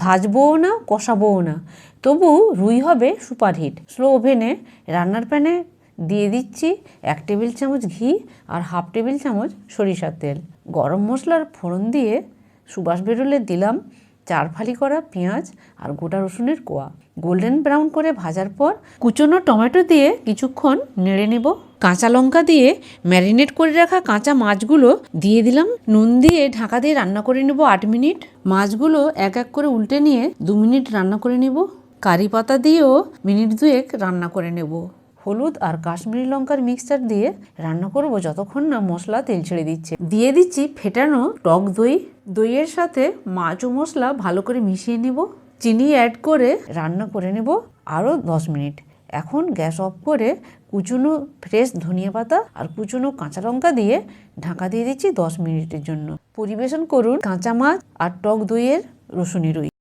ভাজবও না, কষাবও না। তবু রুই হবে সুপারহিট স্লো ওভেনে রান্নার প্যানে দিয়ে দিচ্ছি এক টেবিল চামচ ঘি আর হাফ টেবিল চামচ সরিষার তেল। গরম মশলার ফোড়ন দিয়ে সুবাস বেরোলে দিলাম চার ফালি করা পেঁয়াজ আর গোটা রসুনের কোয়া। গোল্ডেন ব্রাউন করে ভাজার পর কুচনো টমেটো দিয়ে কিছুক্ষণ নেড়ে নেব। কাঁচা লঙ্কা দিয়ে ম্যারিনেট করে রাখা কাঁচা মাছগুলো দিয়ে দিলাম। নুন দিয়ে ঢাকা দিয়ে রান্না করে নেব আট মিনিট। মাছগুলো এক এক করে উল্টে নিয়ে দু মিনিট রান্না করে নেব। কারি পাতা দিয়েও মিনিট দুয়েক রান্না করে নেব। হলুদ আর কাশ্মীরি লঙ্কার মিক্সচার দিয়ে রান্না করব যতক্ষণ না মশলা তেল ছেড়ে দিচ্ছে। দিয়ে দিচ্ছি ফেটানো টক দই। দইয়ের সাথে মাছ ও মশলা ভালো করে মিশিয়ে নেব। চিনি অ্যাড করে রান্না করে নেব আরও দশ মিনিট। এখন গ্যাস অফ করে কুচুনো ফ্রেশ ধনিয়া পাতা আর কুচুনো কাঁচা লঙ্কা দিয়ে ঢাকা দিয়ে দিচ্ছি দশ মিনিটের জন্য। পরিবেশন করুন কাঁচা মাছ আর টক দইয়ের রসুনি রুই।